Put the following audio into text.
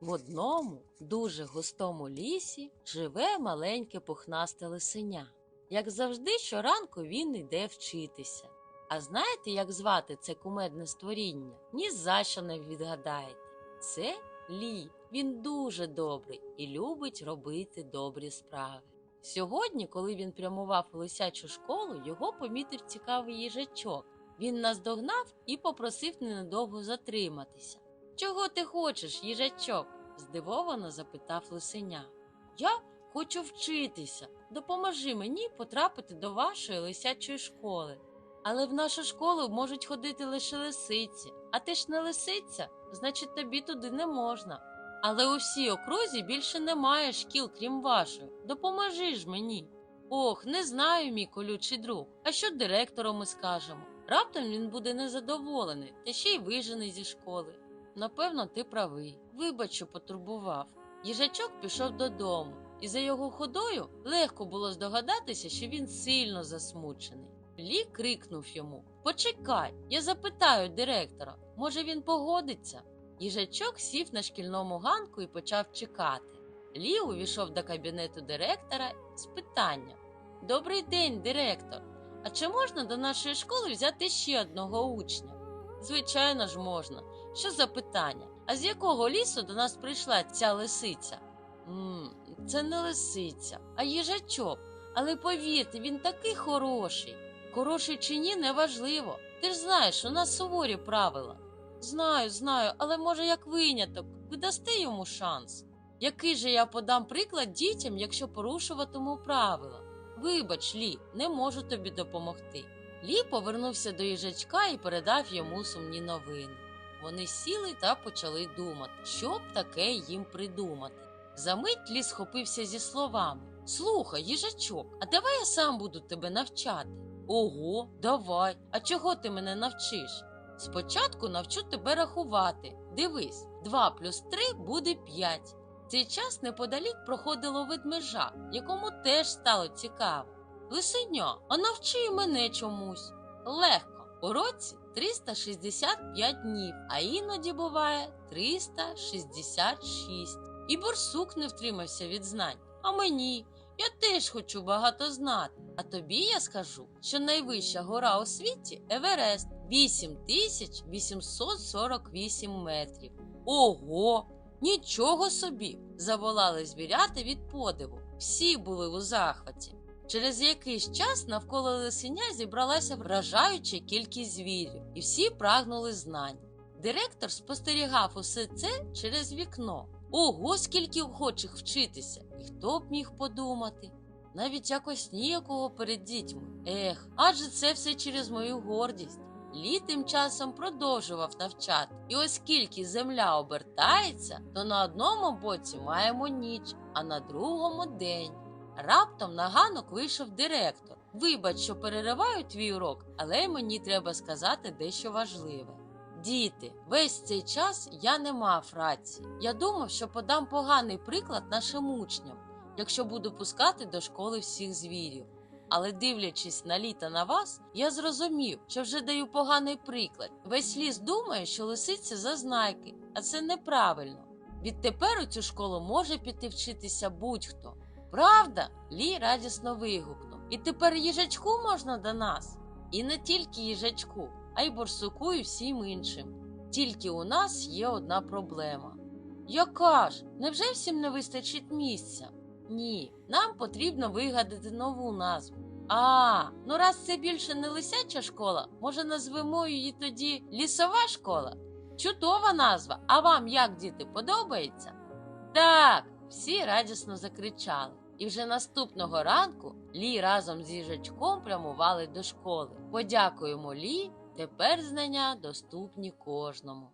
В одному дуже густому лісі живе маленьке пухнасте лисеня. Як завжди, щоранку він йде вчитися. А знаєте, як звати це кумедне створіння? Ні за що не відгадаєте. Це Лі. Він дуже добрий і любить робити добрі справи. Сьогодні, коли він прямував у лисячу школу, його помітив цікавий їжачок. Він наздогнав і попросив ненадовго затриматися. Чого ти хочеш, їжачок? здивовано запитав лисеня. Я хочу вчитися. Допоможи мені потрапити до вашої лисячої школи. Але в нашу школу можуть ходити лише лисиці, а ти ж не лисиця, значить тобі туди не можна. Але у всій окрузі більше немає шкіл, крім вашої. Допоможи ж мені. Ох, не знаю, мій колючий друг. А що директору ми скажемо? Раптом він буде незадоволений та ще й вижений зі школи. Напевно, ти правий. Вибач, що потурбував. Їжачок пішов додому, і за його ходою легко було здогадатися, що він сильно засмучений. Лі крикнув йому Почекай, я запитаю директора, може він погодиться. Їжачок сів на шкільному ганку і почав чекати. Лі увійшов до кабінету директора з питанням Добрий день, директор. А чи можна до нашої школи взяти ще одного учня? Звичайно ж можна. Що за питання? А з якого лісу до нас прийшла ця лисиця? м це не лисиця, а їжачок. Але повірте, він такий хороший. Хороший чи ні, неважливо. Ти ж знаєш, у нас суворі правила. Знаю, знаю, але може як виняток, ви дасте йому шанс. Який же я подам приклад дітям, якщо порушуватиму правила? Вибач, Лі, не можу тобі допомогти. Лі повернувся до їжачка і передав йому сумні новини. Вони сіли та почали думати, що б таке їм придумати. Замить Лі схопився зі словами Слухай, їжачок, а давай я сам буду тебе навчати. Ого, давай. А чого ти мене навчиш? Спочатку навчу тебе рахувати. Дивись, 2 плюс 3 буде 5. Цей час неподалік проходило ведмежа, якому теж стало цікаво. Лисеня, а навчи мене чомусь. Легко. У році 365 днів, а іноді буває 366. І борсук не втримався від знань. А мені. Я теж хочу багато знати. А тобі я скажу, що найвища гора у світі Еверест 8848 метрів. Ого! Нічого собі! заволали звірята від подиву. Всі були у захваті. Через якийсь час навколо лисеня зібралася вражаюча кількість звірів, і всі прагнули знань. Директор спостерігав усе це через вікно. Ого, скільки охочих вчитися, і хто б міг подумати. Навіть якось ніякого перед дітьми. Ех, адже це все через мою гордість. Лі тим часом продовжував навчати, і оскільки земля обертається, то на одному боці маємо ніч, а на другому день. Раптом на ганок вийшов директор. Вибач, що перериваю твій урок, але мені треба сказати дещо важливе. Діти, весь цей час я не мав рації. Я думав, що подам поганий приклад нашим учням, якщо буду пускати до школи всіх звірів. Але дивлячись на літа на вас, я зрозумів, що вже даю поганий приклад. Весь ліс думає, що лисиця зазнайки, а це неправильно. Відтепер у цю школу може піти вчитися будь-хто. Правда? Лі радісно вигукнув. І тепер їжачку можна до нас. І не тільки їжачку, а й борсуку і всім іншим. Тільки у нас є одна проблема. Яка ж? Невже всім не вистачить місця? Ні, нам потрібно вигадати нову назву. А, ну раз це більше не лисяча школа, може назвемо її тоді лісова школа? Чудова назва. А вам як, діти, подобається? Так, всі радісно закричали. І вже наступного ранку Лі разом з їжачком прямували до школи. Подякуємо Лі, тепер знання доступні кожному.